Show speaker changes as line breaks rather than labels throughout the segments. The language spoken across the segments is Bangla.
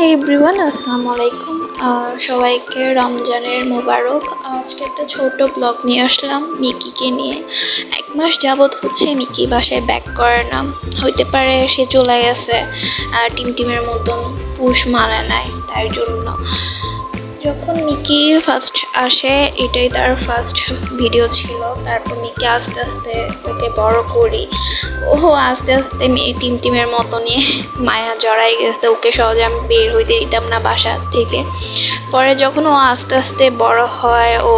হে এভরিওয়ান আসসালামু আলাইকুম সবাইকে রমজানের মোবারক। আজকে একটা ছোট ব্লগ নিয়ে আসলাম মিকিকে নিয়ে। এক মাস যাবৎ হচ্ছে মিকি বাসায় ব্যাক করে না। হইতে পারে সে চলে গেছে। টিম টিমের মতন পুষ মানে নাই তার জন্য। যখন মিকি ফার্স্ট আসে, এটাই তার ফার্স্ট ভিডিও ছিল। তারপর মিকি আস্তে আস্তে ওকে বড় করি। ও আস্তে আস্তে মেয়ে টিম টিমের মতো নিয়ে মায়া জড়াই গেছে। ওকে সহজে আমি বের হইতে দিতাম না বাসা থেকে। পরে যখন ও আস্তে আস্তে বড় হয়, ও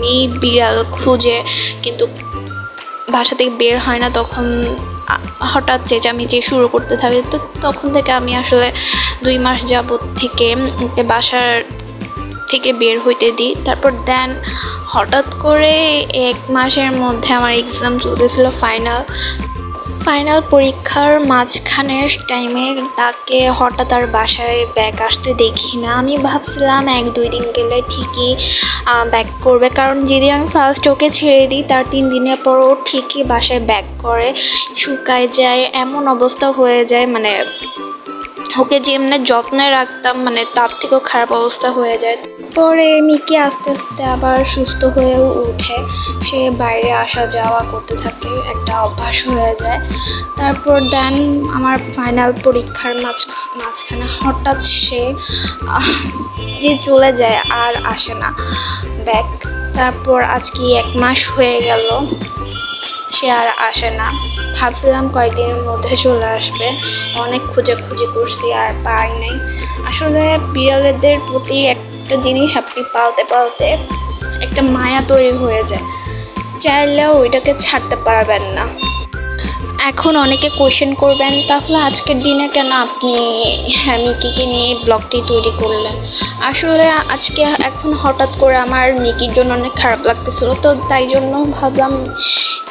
মেয়ে বিড়াল খুঁজে, কিন্তু বাসা থেকে বের হয় না, তখন হঠাৎ চেঁচামেচি শুরু করতে থাকে। তো তখন থেকে আমি আসলে দুই মাস যাবত থেকে বাসার থেকে বের হইতে দিই। তারপর দেন হঠাৎ করে এক মাসের মধ্যে আমার এক্সাম চলতেছিল ফাইনাল ফাইনাল পরীক্ষার মাঝখানের টাইমে তাকে হঠাৎ আর বাসায় ব্যাক আসতে দেখি না। আমি ভাবছিলাম এক দুই দিন গেলে ঠিকই ব্যাক করবে। কারণ যেদিন আমি ফার্স্ট ওকে ছেড়ে দিই, তার তিন দিনের পর ও ঠিকই বাসায় ব্যাক করে। শুকায় যায়, এমন অবস্থা হয়ে যায় মানে ওকে যেমনি যত্নে রাখতাম মানে তার থেকেও খারাপ অবস্থা হয়ে যায়। পরে মিকি আস্তে আস্তে আবার সুস্থ হয়ে উঠে, সে বাইরে আসা যাওয়া করতে থাকে, একটা অভ্যাস হয়ে যায়। তারপর দেন আমার ফাইনাল পরীক্ষার মাঝ মাঝখানে হঠাৎ সে যে চলে যায় আর আসে না। ব্যাক তারপর আজকে এক মাস হয়ে গেল। সে আর আসে না। ভাবছিলাম কয়েকদিনের মধ্যে চলে আসবে। অনেক খুঁজে খুঁজে করছি আর পাই নাই। আসলে বিড়ালেদের প্রতি একটা জিনিস আপনি পালতে পালতে একটা মায়া তৈরি হয়ে যায়। চাইলেও ওইটাকে ছাড়তে পারবেন না। এখন অনেকে কোয়েশ্চেন করবেন, তাহলে আজকের দিনে কেন আপনি মিকিকে নিয়ে ব্লগটি তৈরি করলেন? আসলে আজকে এখন হঠাৎ করে আমার মিকির জন্য অনেক খারাপ লাগতেছিল, তো তাই জন্য ভাবলাম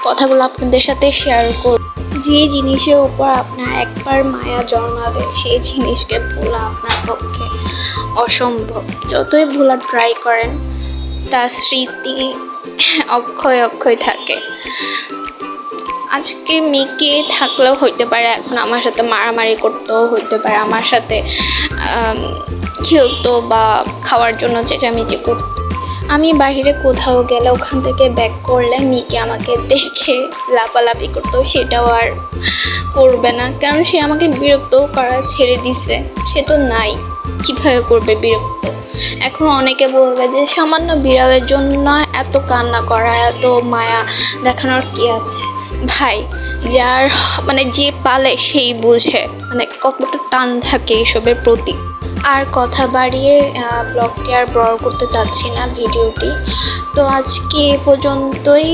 কথাগুলো আপনাদের সাথে শেয়ার করব যে জিনিসের উপর আপনার একবার মায়া জন্মাবে, সেই জিনিসকে ভোলা আপনার পক্ষে অসম্ভব। যতই ভোলা ট্রাই করেন, তার স্মৃতি অক্ষয় অক্ষয় থাকে। আজকে মেয়েকে থাকলেও হইতে পারে, এখন আমার সাথে মারামারি করতেও হইতে পারে, আমার সাথে খেলতো বা খাওয়ার জন্য চেঁচামেচি করতো। আমি বাইরে কোথাও গেলে ওখান থেকে ব্যাক করলে মিকে আমাকে দেখে লাপালাপি করতো, সেটাও আর করবে না। কারণ সে আমাকে বিরক্তও করা ছেড়ে দিছে। সে তো নাই। কীভাবে করবে বিরক্ত? এখন অনেকে বলবে যে, সামান্য বিড়ালের জন্য এত কান্না করা, এত মায়া দেখানোর কি আছে? ভাই, যার মানে যে পালে সেই বুঝে। মানে কতটা টান থাকে এইসবের প্রতি। আর কথা বাড়িয়ে ব্লগটি আর বড় করতে চাচ্ছি না ভিডিওটি। তো আজকে এ পর্যন্তই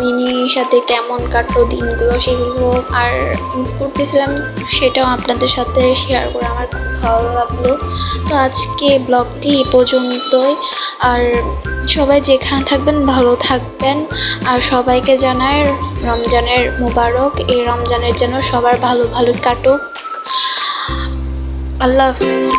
মিনির সাথে কেমন কাটলো দিনগুলো সেগুলো আর করতেছিলাম সেটাও আপনাদের সাথে শেয়ার করে আমার খুব ভালো লাগল। তো আজকে ব্লগটি এ পর্যন্তই। আর সবাই যেখানে থাকবেন, ভালো থাকবেন। আর সবাইকে জানায় রমজানের মোবারক। এই রমজানের যেন সবার ভালো ভালো কাটুক। আল্লাহ হাফেজ